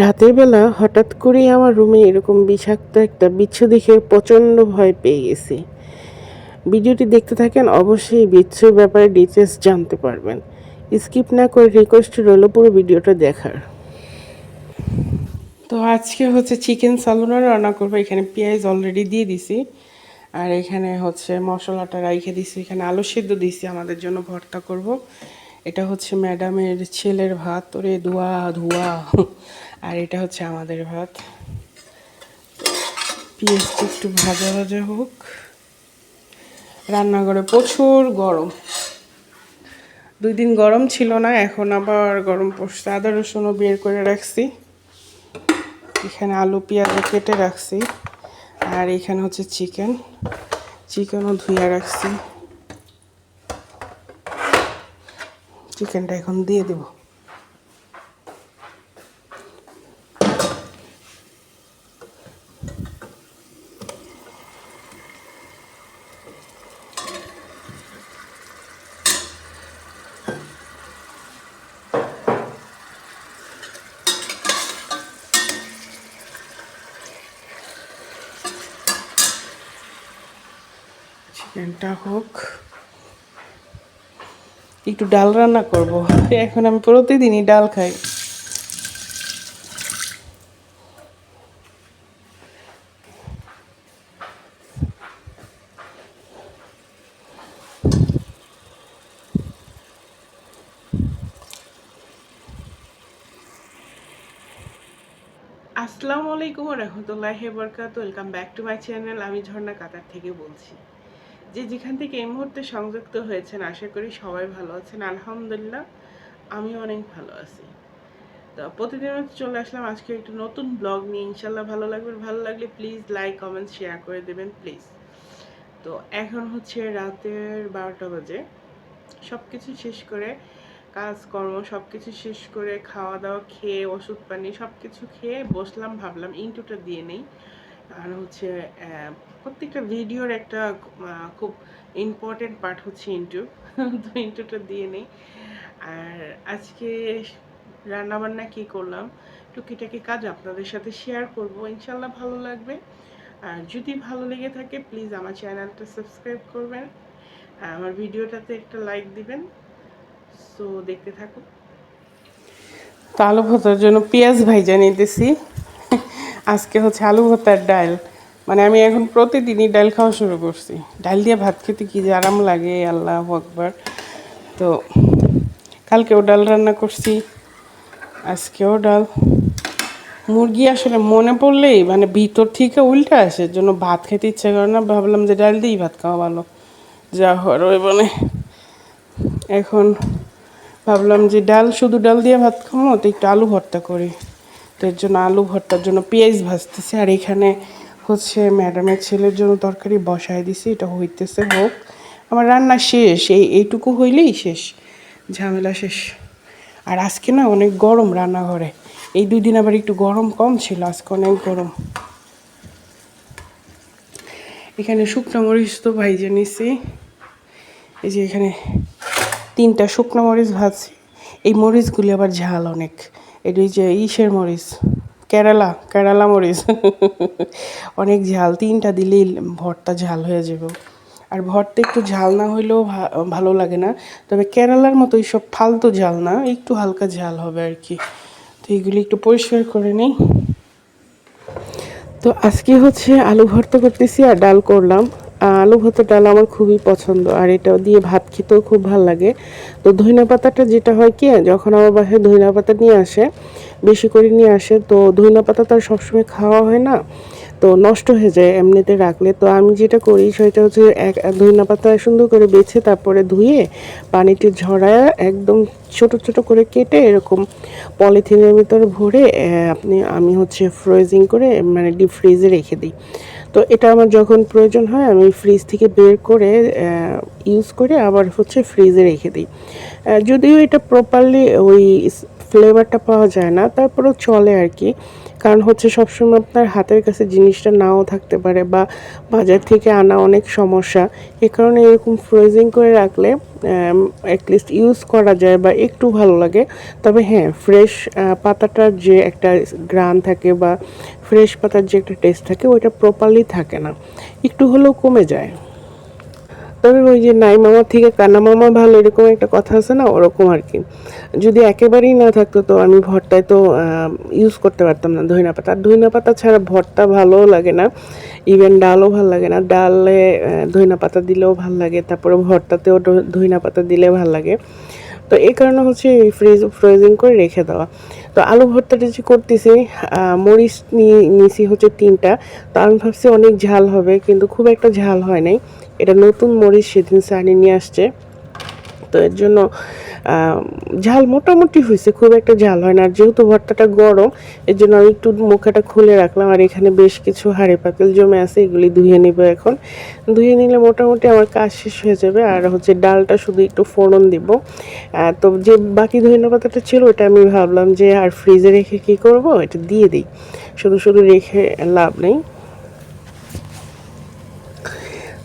রাতের বেলা হঠাৎ করেই আমার রুমে এরকম বিষাক্ত একটা বিচ্ছু দেখে প্রচণ্ড ভয় পেয়ে গেছি। ভিডিওটি দেখতে থাকেন অবশ্যই বিচ্ছুর ব্যাপারে ডিটেলস জানতে পারবেন। স্কিপ না করে রিকোয়েস্ট রইল পুরো ভিডিওটা দেখার। তো আজকে হচ্ছে চিকেন সালোনা রান্না করব। এখানে পেঁয়াজ অলরেডি দিয়ে দিছি। আর এখানে হচ্ছে মশলাটা রাইখে দিছি। এখানে আলু সিদ্ধ দিছি। আমাদের জন্য ভর্তা করব। এটা হচ্ছে ম্যাডামের ছেলের ভাত। ওরে ধোয়া ধোয়া। আর এটা হচ্ছে আমাদের ভাত। পেঁয়াজটা একটু ভাজা ভাজা হোক। রান্নাঘরে প্রচুর গরম। দুই দিন গরম ছিল না, এখন আবার গরম পড়ছে। আদা, রসুনও বের করে রাখছি। এখানে আলু পেঁয়াজ কেটে রাখছি। আর এখানে হচ্ছে চিকেন। চিকেনও ধুয়ে রাখছি। চিকেনটা এখন দিয়ে দেব। চিকেনটা হোক। একটু ডাল রান্না করব। এখন আমি প্রতিদিনই ডাল খাই। আসসালামু আলাইকুম রহমতুল্লাহ বরকাত welcome back to my channel আমি ঝর্ণা কাতার থেকে বলছি। যে যেখান থেকে এই মুহূর্তে সংযুক্ত হয়েছেন, আশা করি সবাই ভালো আছেন। আলহামদুলিল্লাহ আমি অনেক ভালো আছি। তো প্রতিদিন চলে আসলাম আজকে একটু নতুন ব্লগ নিয়ে। ইনশাল্লাহ ভালো লাগবে। ভালো লাগলে প্লিজ লাইক কমেন্ট শেয়ার করে দেবেন প্লিজ তো এখন হচ্ছে রাতের বারোটা বাজে। সব কিছু শেষ করে কাজকর্ম সব কিছু শেষ করে খাওয়া দাওয়া, খেয়ে ওষুধ পানি সব কিছু খেয়ে বসলাম, ভাবলাম ইন্টুটা দিয়ে নেই। আর হচ্ছে প্রত্যেকটা ভিডিওর একটা খুব ইম্পর্টেন্ট পার্ট হচ্ছে ইন্টু। তো ইন্টুটা দিয়ে নেই। আর আজকে রান্নাবান্না কি করলাম, টুকিটাকি কাজ আপনাদের সাথে শেয়ার করব। ইনশাল্লাহ ভালো লাগবে। আর যদি ভালো লেগে থাকে প্লিজ আমার চ্যানেলটা সাবস্ক্রাইব করবেন। আমার ভিডিওটাতে একটা লাইক দিবেন। সো দেখতে থাকুন। তো আলু ভর্তার জন্য পেঁয়াজ ভাইজা নিতেছি। আজকে হচ্ছে আলু ভর্তার ডাল। মানে আমি এখন প্রতিদিনই ডাল খাওয়া শুরু করছি। ডাল দিয়ে ভাত খেতে কি যে আরাম লাগে, আল্লাহ আকবার। তো কালকেও ডাল রান্না করছি, আজকেও ডাল। মুরগি আসলে মনে পড়লেই মানে ভিতর থেকে উল্টে আসে জন্য ভাত খেতে ইচ্ছে করে না, ভাবলাম যে ডাল দিয়েই ভাত খাওয়া ভালো। যা হওয়ার ওই মানে এখন ভাবলাম যে ডাল, শুধু ডাল দিয়ে ভাত খাব তো একটু আলু ভর্তা করি। তো এর জন্য, আলু ভর্তার জন্য পেঁয়াজ ভাজতেছে। আর এখানে হচ্ছে ম্যাডামের ছেলের জন্য তরকারি বসায় দিছি, এটা হইতেছে, হোক। আমার রান্না শেষ, এই, এইটুকু হইলেই শেষ, ঝামেলা শেষ। আর আজকে না অনেক গরম রান্নাঘরে, এই দুই দিন আবার একটু গরম কম ছিল, আজকে অনেক গরম। এখানে শুকনো মরিচ তো ভাইজে নিছি, এই যে এখানে তিনটা শুকনো মরিচ ভাজছি, এই মরিচগুলি আবার ঝাল অনেক। এটা যে ইসের মরিচ, কেরালা কেরালা মরিচ। অনেক ঝাল, তিনটা দিলেই ভর্তা ঝাল হয়ে যাবে। আর ভর্তা একটু ঝাল না হইলেও ভালো লাগে না। তবে কেরালার মতো এইসব ফালতু ঝাল না, একটু হালকা ঝাল হবে আর কি। তো এইগুলি একটু পরিষ্কার করে নিই। তো আজকে হচ্ছে আলু ভর্তা করতেছি আর ডাল করলাম। আলু ভর্তা ডাল আমার খুবই পছন্দ, আর এটা দিয়ে ভাত খেতেও খুব ভালো লাগে। তো ধনিয়া পাতাটা যেটা হয় কি, যখন আমার বাসায় ধনিয়া পাতা নিয়ে আসে, বেশি করে নিয়ে আসে, তো ধনিয়া পাতা তো আর সবসময় খাওয়া হয় না, তো নষ্ট হয়ে যায় এমনিতে রাখলে। তো আমি যেটা করি, সেটা হচ্ছে এক ধনিয়া পাতা সুন্দর করে বেছে তারপরে ধুয়ে পানিতে ঝরায় একদম ছোট ছোট করে কেটে এরকম পলিথিনের ভিতরে ভরে আপনি, আমি হচ্ছে ফ্রোজিং করে মানে ডিপ ফ্রিজে রেখে দিই। তো এটা আমার যখন প্রয়োজন হয়, আমি ফ্রিজ থেকে বের করে ইউজ করে আবার হচ্ছে ফ্রিজে রেখে দিই। যদিও এটা প্রপারলি ওই ফ্লেভারটা পাওয়া যায় না, তারপরেও চলে আর কি। কারণ হচ্ছে সবসময় আপনার হাতের কাছে জিনিসটা নাও থাকতে পারে বা বাজার থেকে আনা অনেক সমস্যা। এ কারণে এরকম ফ্রোজিং করে রাখলে অ্যাটলিস্ট ইউজ করা যায় বা একটু ভালো লাগে। তবে হ্যাঁ ফ্রেশ পাতাটার যে একটা গ্রান থাকে বা ফ্রেশ পাতার যে একটা টেস্ট থাকে, ওইটা প্রপারলি থাকে না। একটু হলেও কমে যায়। তবে ওই যে, নাই মামা থেকে কানা মামা ভালো। এরকম একটা কথা আছে না, ওরকম আর কি। যদি একেবারেই না থাকতো, তো আমি ভর্তায় তো ইউজ করতে পারতাম না, ধইনা পাতা। আর ধইনা পাতা ছাড়া ভর্তা ভালোও লাগে না। ইভেন ডালও ভালো লাগে না। ডালে ধইনা পাতা দিলেও ভালো লাগে, তারপরে ভর্তাতেও ধইনা পাতা দিলে ভালো লাগে। তো এই কারণে হচ্ছে ফ্রিজ ফ্রোজিং করে রেখে দেওয়া। তো আলু ভর্তাটা যে করতেছি মরিচ নিয়ে নিয়েছি হচ্ছে তিনটা। তো আমি ভাবছি অনেক ঝাল হবে, কিন্তু খুব একটা ঝাল হয় নাই। এটা নতুন মরিচ সেদিন সানি নিয়ে আসছে। তো এর জন্য ঝাল মোটামুটি হয়েছে, খুব একটা ঝাল হয় না। আর যেহেতু ভর্তাটা গরম, এর জন্য আমি একটু মুখাটা খুলে রাখলাম। আর এখানে বেশ কিছু হাড়ে পাতিল জমে আছে, এগুলি ধুয়ে নিব এখন। ধুয়ে নিলে মোটামুটি আমার কাজ শেষ হয়ে যাবে। আর হচ্ছে ডালটা শুধু একটু ফোড়ন দিব। তো যে বাকি ধনে পাতাটা ছিল, ওটা আমি ভাবলাম যে আর ফ্রিজে রেখে কি করব? এটা দিয়ে দিই। শুধু শুধু রেখে লাভ নেই।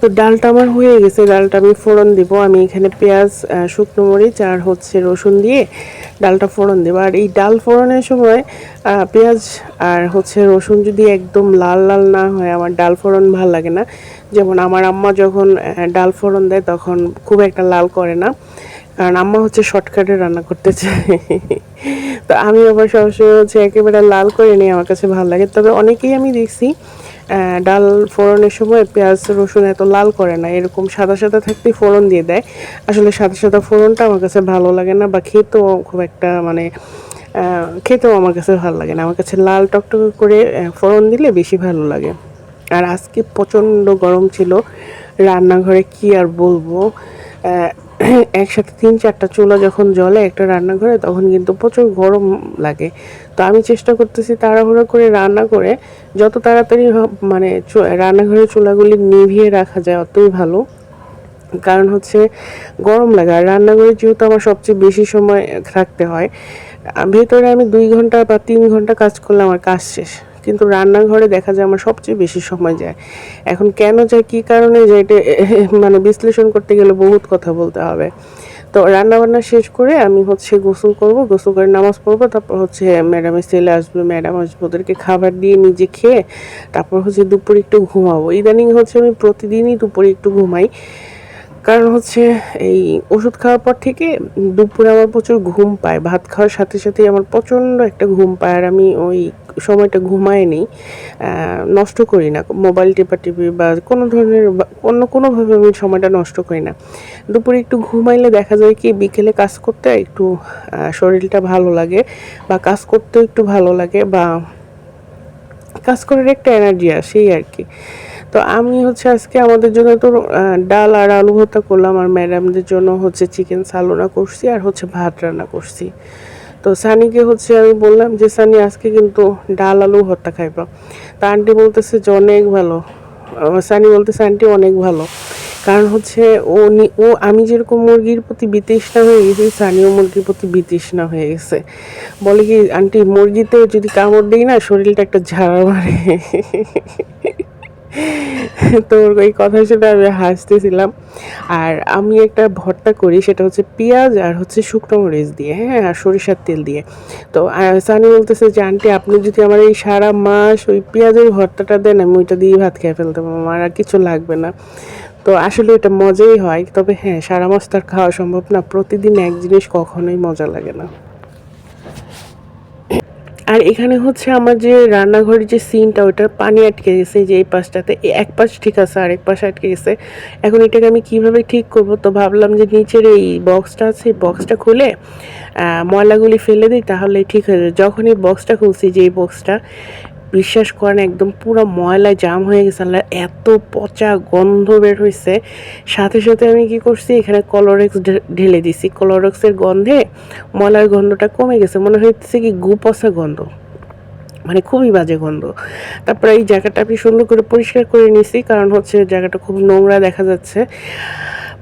তো ডালটা আমার হয়ে গেছে, ডালটা আমি ফোড়ন দিব। আমি এখানে পেঁয়াজ শুকনো মরিচ আর হচ্ছে রসুন দিয়ে ডালটা ফোড়ন দেবো। আর এই ডাল ফোড়নের সময় পেঁয়াজ আর হচ্ছে রসুন যদি একদম লাল লাল না হয়, আমার ডাল ফোড়ন ভালো লাগে না। যেমন আমার আম্মা যখন ডাল ফোড়ন দেয় তখন খুব একটা লাল করে না। কারণ আম্মা হচ্ছে শর্টকাটে রান্না করতে চায় তো আমি আবার সবসময় হচ্ছে একেবারে লাল করে নিই, আমার কাছে ভালো লাগে। তবে অনেকেই আমি দেখছি ডাল ফোড়নের সময় পেঁয়াজ, রসুন এত লাল করে না, এরকম সাদা সাদা থাকতেই ফোড়ন দিয়ে দেয়। আসলে সাদা সাদা ফোড়নটা আমার কাছে ভালো লাগে না বা খেতেও খুব একটা মানে খেতেও আমার কাছে ভালো লাগে না। আমার কাছে লাল টকটক করে ফোড়ন দিলে বেশি ভালো লাগে। আর আজকে প্রচণ্ড গরম ছিল। রান্নাঘরে কি আর বলব? একসাথে তিন চারটা চুলা যখন জ্বলে একটা রান্নাঘরে, তখন কিন্তু প্রচুর গরম লাগে। তো আমি চেষ্টা করতেছি তাড়াহুড়ো করে রান্না করে, যত তাড়াতাড়ি মানে রান্নাঘরের চুলাগুলি নিভিয়ে রাখা যায় অতই ভালো। কারণ হচ্ছে গরম লাগে, আর রান্নাঘরে যেহেতু আমার সবচেয়ে বেশি সময় থাকতে হয় ভেতরে আমি দুই ঘণ্টা বা তিন ঘণ্টা কাজ করলে আমার কাজ শেষ। কিন্তু রান্নাঘরে দেখা যায় আমার সবচেয়ে বেশি সময় যায়। এখন কেন যায়, কী কারণে যায়, এটা মানে বিশ্লেষণ করতে গেলে বহুত কথা বলতে হবে। তো রান্না বান্না শেষ করে আমি হচ্ছে গোসল করব, গোসল করে নামাজ পড়ব, তারপর হচ্ছে ম্যাডামের ছেলে আসবে। ম্যাডাম আসবে, ওদেরকে খাবার দিয়ে নিজে খেয়ে তারপর হচ্ছে দুপুরে একটু ঘুমাবো। ইদানিং হচ্ছে আমি প্রতিদিনই দুপুরে একটু ঘুমাই। কারণ হচ্ছে এই ওষুধ খাওয়ার পর থেকে দুপুরে আমার প্রচুর ঘুম পায়। ভাত খাওয়ার সাথে সাথে আমার প্রচণ্ড একটা ঘুম পায়। আর আমি ওই সময়টা ঘুমাই নেই নষ্ট করি না। মোবাইল টেপা টিপি বা কোনো ধরনের অন্য কোনোভাবে আমি সময়টা নষ্ট করি না। দুপুরে একটু ঘুমাইলে দেখা যায় কি, বিকেলে কাজ করতে একটু শরীরটা ভালো লাগে বা কাজ করতেও একটু ভালো লাগে বা কাজ করার একটা এনার্জি আসেই আর কি। তো আমি হচ্ছে আজকে আমাদের জন্য তো ডাল আর আলু ভর্তা করলাম আর ম্যাডামদের জন্য হচ্ছে চিকেন সালোনা করছি আর হচ্ছে ভাত রান্না করছি। তো সানিকে হচ্ছে আমি বললাম যে, সানি, আজকে কিন্তু ডাল আলু ভর্তা খাইবা। তা আন্টি বলতেছে যে, অনেক ভালো। সানি বলতেছে, আন্টি, অনেক ভালো। কারণ হচ্ছে ও ও, আমি যেরকম মুরগির প্রতি বিতৃষ্ণা হয়ে গেছি স্থানীয় মুরগির প্রতি বিতৃষ্ণা হয়ে গেছে। বলে কি, আন্টি, মুরগিতে যদি কামড় দিই না, শরীরটা একটা ঝাড়া মারে। তো এই কথা শুনে আমি হাসতেছিলাম। আর আমি একটা ভর্তা করি, সেটা হচ্ছে পেঁয়াজ আর হচ্ছে শুকনো মরিচ দিয়ে হ্যাঁ আর সরিষার তেল দিয়ে। তো সানি বলতেছে যে, আন্টি, আপনি যদি আমার এই সারা মাস ওই পেঁয়াজের ভর্তাটা দেন, আমি ওইটা দিয়ে ভাত খেয়ে ফেলতে পারব আমার আর কিছু লাগবে না। তো আসলে এটা মজাই হয়, তবে হ্যাঁ সারা মাস তার খাওয়া সম্ভব না। প্রতিদিন এক জিনিস কখনোই মজা লাগে না। আর এখানে হচ্ছে আমার যে রান্নাঘরের যে সিনটা ওটার পানি আটকে গেছে যে এই পাশটাতে। এক পাশ ঠিক আছে আর এক পাশ আটকে গেছে। এখন এটাকে আমি কীভাবে ঠিক করব? তো ভাবলাম যে নিচের এই বক্সটা আছে বক্সটা খুলে ময়লাগুলি ফেলে দিই, তাহলে ঠিক হয়ে যাবে। যখন এই বক্সটা খুলছি, যে এই বক্সটা বিশ্বাস করেন একদম পুরো ময়লায় জাম হয়ে গেছে আল্লাহ এত পচা গন্ধ বের হয়েছে সাথে সাথে আমি কি করছি, এখানে কলোরেক্স ঢেলে দিছি। কলোরেক্সের গন্ধে ময়লার গন্ধটা কমে গেছে, মনে হচ্ছে কি গু পচা গন্ধ মানে খুবই বাজে গন্ধ। তারপরে এই জায়গাটা আমি সুন্দর করে পরিষ্কার করে নিছি, কারণ হচ্ছে জায়গাটা খুব নোংরা দেখা যাচ্ছে।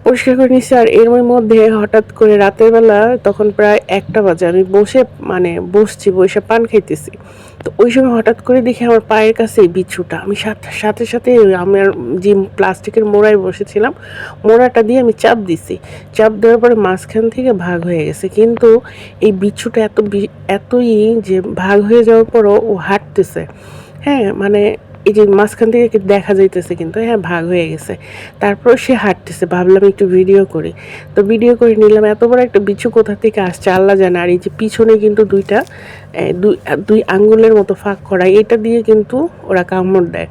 পরিষ্কার করে নিচ্ছি আর এর মধ্যে হঠাৎ করে রাতের বেলা তখন প্রায় একটা বাজে, আমি বসে মানে বসছি, বসে পান খাইতেছি। তো ওই সময় হঠাৎ করে দেখি আমার পায়ের কাছে বিচ্ছুটা। আমি সাথে সাথে আমার যে প্লাস্টিকের মোড়ায় বসেছিলাম, মোড়াটা দিয়ে আমি চাপ দিছি। চাপ দেওয়ার পরে মাঝখান থেকে ভাগ হয়ে গেছে। কিন্তু এই বিচ্ছুটা এত এতই যে ভাগ হয়ে যাওয়ার পরও ও হাঁটতেছে। হ্যাঁ মানে এই যে মাঝখান থেকে দেখা যাইতেছে কিন্তু হ্যাঁ ভাগ হয়ে গেছে। তারপর সে হাঁটতেছে, ভাবলাম একটু ভিডিও করি। তো ভিডিও করে নিলাম, এত বড় একটা বিছু কোথা থেকে আসছে আল্লাহ জানে। আর এই যে পিছনে কিন্তু দুইটা দুই দুই আঙ্গুলের মতো ফাঁক করা, এটা দিয়ে কিন্তু ওরা কামড় দেয়।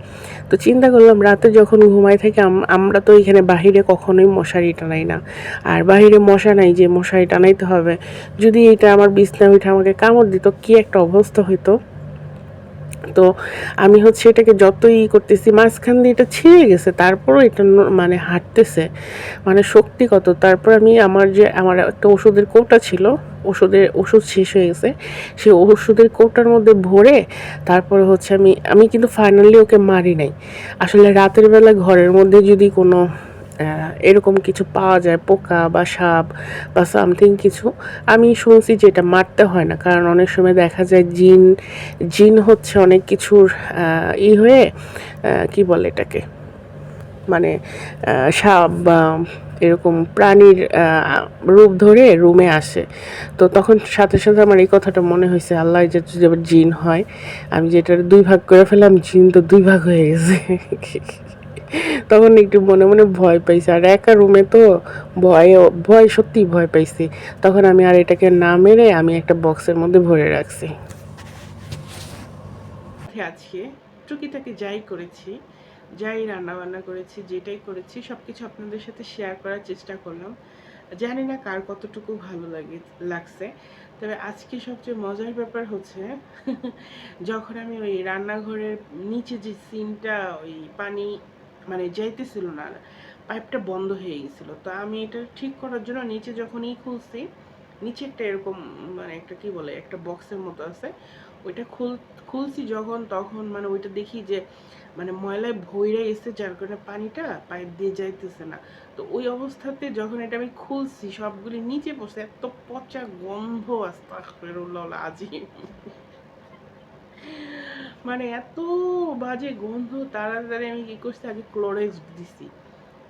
তো চিন্তা করলাম, রাতে যখন ঘুমাই থাকি আমরা তো এখানে বাহিরে কখনোই মশারি টানাই না। আর বাহিরে মশা নাই যে মশারি টানাইতে হবে। যদি এটা আমার বিছনা উঠে আমাকে কামড় দিত, কি একটা অবস্থা হইতো? তো আমি হচ্ছে এটাকে যতই করতেছি, মাঝখান দিয়ে এটা ছিঁড়ে গেছে, তারপরও এটা মানে হাঁটতেছে মানে শক্তি কত তারপর আমি আমার যে, আমার একটা ওষুধের কৌটা ছিল, ওষুধের, ওষুধ শেষ হয়ে গেছে, সেই ওষুধের কৌটার মধ্যে ভরে তারপরে হচ্ছে আমি আমি কিন্তু ফাইনালি ওকে মারি নাই। আসলে রাতের বেলা ঘরের মধ্যে যদি কোনো এরকম কিছু পাওয়া যায়, পোকা বা সাপ বা সামথিং কিছু, আমি শুনছি যে এটা মারতে হয় না। কারণ অনেক সময় দেখা যায় জিন জিন হচ্ছে অনেক কিছুর ই হয়ে কি বলে এটাকে? মানে সাপ বা এরকম প্রাণীর রূপ ধরে রুমে আসে। তো তখন সাথে সাথে আমার এই কথাটা মনে হয়েছে, আল্লাহ যে জিন হয়, আমি যেটার দুই ভাগ করে ফেলাম জিন তো দুই ভাগ হয়ে গেছে। তখন একটু মনে মনে ভয় পাইছি। আর একা রুমে তো ভয় ভয় সত্যি ভয় পাইছি। তখন আমি আর এটাকে না মেরে আমি একটা বক্সের মধ্যে ভরে রাখছি। আজকে টুকিটাকি যাই করেছি, যাই রান্না বান্না করেছি, যেটাই করেছি সব কিছু আপনাদের সাথে শেয়ার করার চেষ্টা করলাম। জানি না কার কতটুকু ভালো লাগে, লাগছে। তবে আজকে সবচেয়ে মজার ব্যাপার হচ্ছে, যখন আমি ওই রান্নাঘরের নিচে যে সিনটা ওই পানি মানে যাইতেছিল না, পাইপটা বন্ধ হয়ে গেছিল। তো আমি এটা ঠিক করার জন্য নিচে যখনই খুলছি, নিচে একটা এরকম মানে একটা কি বলে, একটা বক্সের মতো আছে। ওইটা খুল, খুলছি যখন, তখন মানে ওইটা দেখি যে মানে ময়লায় ভইরা এসে যার কারণে পানিটা পাইপ দিয়ে যাইতেছে না। তো ওই অবস্থাতে যখন এটা আমি খুলছি, সবগুলি নিচে পড়ছে, এত পচা গন্ধ, আস্তাগফিরুল্লাহ আজিম মানে এত বাজে গন্ধ, তাড়াতাড়ি আমি কি করছি? আগে ক্লোরেক্স দিছি,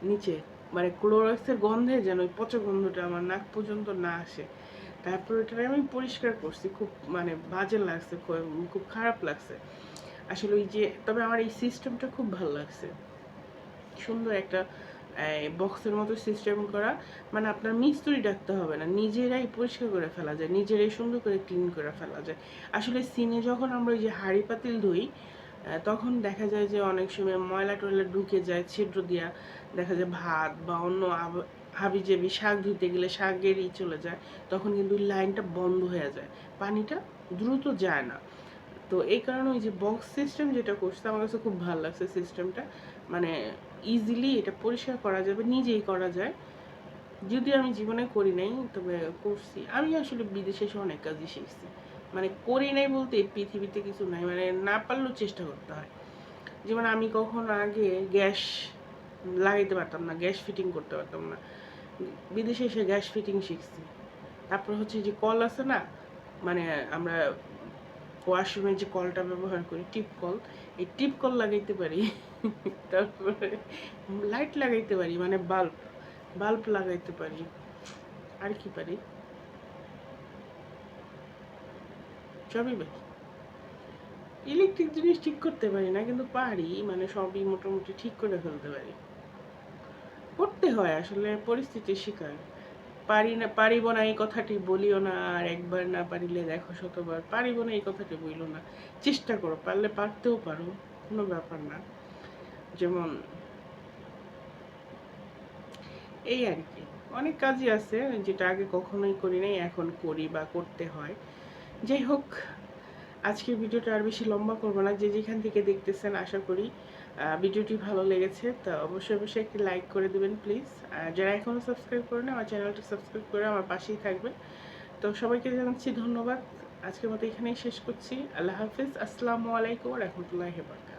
নিচে। মানে ক্লোরেক্সের গন্ধে যেন ওই পচা গন্ধটা আমার নাক পর্যন্ত না আসে। তারপর এটা আমি পরিষ্কার করছি, খুব মানে বাজে লাগছে, খুব খারাপ লাগছে। আসলে ওই যে, তবে আমার এই সিস্টেমটা খুব ভালো লাগছে। সুন্দর একটা বক্সের মতো সিস্টেম করা মানে আপনার মিস্ত্রি ডাকতে হবে না, নিজেরাই পরিষ্কার করে ফেলা যায়, নিজেরাই সুন্দর করে ক্লিন করে ফেলা যায়। আসলে সিনে যখন আমরা ওই যে হাঁড়ি পাতিল ধুই তখন দেখা যায় যে অনেক সময় ময়লা টয়লা ঢুকে যায়, ছিদ্র দিয়া দেখা যায় ভাত বা অন্য হাবি হাবিজাবি শাক ধুতে গেলে শাকেরই চলে যায়, তখন কিন্তু লাইনটা বন্ধ হয়ে যায়, পানিটা দ্রুত যায় না। তো এই কারণে ওই যে বক্স সিস্টেম যেটা করছে, আমার কাছে খুব ভালো লাগছে সিস্টেমটা মানে ইজিলি এটা পরিষ্কার করা যাবে নিজেই করা যায়। যদি আমি জীবনে করি নাই, তবে করছি। আমি আসলে বিদেশে এসে অনেক কাজই শিখছি। মানে করি নাই বলতে পৃথিবীতে কিছু নাই মানে না পারলেও চেষ্টা করতে হয়। যেমন আমি কখনো আগে গ্যাস লাগাইতে পারতাম না, গ্যাস ফিটিং করতে পারতাম না। বিদেশে এসে গ্যাস ফিটিং শিখছি। তারপর হচ্ছে যে কল আছে না মানে আমরা ওয়াশরুমে যে কলটা ব্যবহার করি, টিপ কল এই টিপ কল লাগাইতে পারি। তারপরে লাইট লাগাইতে পারি মানে বাল্ব বাল্ব লাগাইতে পারি। আর কি পারি? সবই পারি। ইলেকট্রিক জিনিস ঠিক করতে পারি না, কিন্তু পারি মানে সবই মোটামুটি ঠিক করে ফেলতে পারি। করতে হয়, আসলে পরিস্থিতির শিকার। পারি না, পারিব না, এই কথাটি বলিও না, আর একবার না পারিলে দেখো শতবার, পারিব না, এই কথাটি বইলো না। চেষ্টা করো, পারলে পারতেও পারো, কোনো ব্যাপার না। যেমন, এই আর কি, অনেক কাজই আছে, যেটা আগে কখনোই করি নাই, এখন করি বা করতে হয়। যাই হোক, আজকের ভিডিওটা আর বেশি লম্বা করব না, যে যেখান থেকে দেখতেছেন, আশা করি ভিডিওটি ভালো লেগেছে, তো অবশ্যই অবশ্যই একটি লাইক করে দেবেন প্লিজ যারা এখনও সাবস্ক্রাইব করেন আমার চ্যানেলটি সাবস্ক্রাইব করে আমার পাশেই থাকবেন। তো সবাইকে জানাচ্ছি ধন্যবাদ। আজকের মতো এখানেই শেষ করছি। আল্লাহ হাফিজ। আসসালামু আলাইকুম রহমতুল্লাহ বারকাত